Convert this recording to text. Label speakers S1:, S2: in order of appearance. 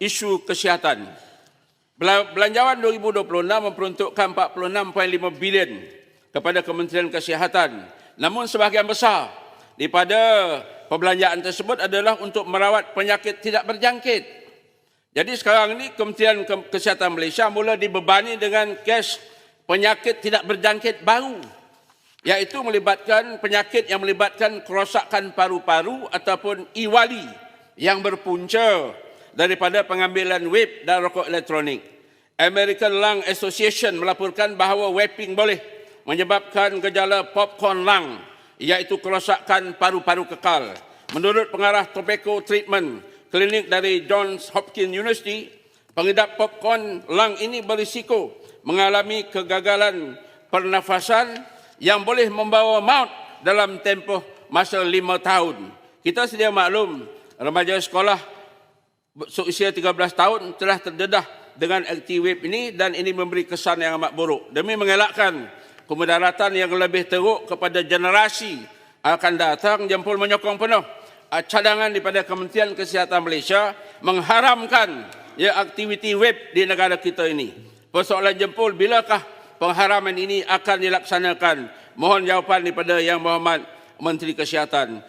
S1: isu kesihatan. Bela- Belanjawan 2026 memperuntukkan 46.5 bilion kepada Kementerian Kesihatan. Namun sebahagian besar daripada perbelanjaan tersebut adalah untuk merawat penyakit tidak berjangkit. Jadi sekarang ini Kementerian Ke- Kesihatan Malaysia mula dibebani dengan kes penyakit tidak berjangkit baru iaitu melibatkan penyakit yang melibatkan kerosakan paru-paru ataupun iwali yang berpunca daripada pengambilan vape dan rokok elektronik. American Lung Association melaporkan bahawa vaping boleh menyebabkan gejala popcorn lung iaitu kerosakan paru-paru kekal. Menurut pengarah tobacco treatment klinik dari Johns Hopkins University, pengidap popcorn lung ini berisiko mengalami kegagalan pernafasan yang boleh membawa maut dalam tempoh masa lima tahun. Kita sedia maklum, remaja sekolah seusia 13 tahun telah terdedah dengan aktivip ini dan ini memberi kesan yang amat buruk. Demi mengelakkan kemudaratan yang lebih teruk kepada generasi akan datang, Jempol menyokong penuh ah, cadangan daripada Kementerian Kesihatan Malaysia mengharamkan ya aktiviti web di negara kita ini. Persoalan Jempol, bilakah pengharaman ini akan dilaksanakan? Mohon jawapan daripada Yang Berhormat Menteri Kesihatan.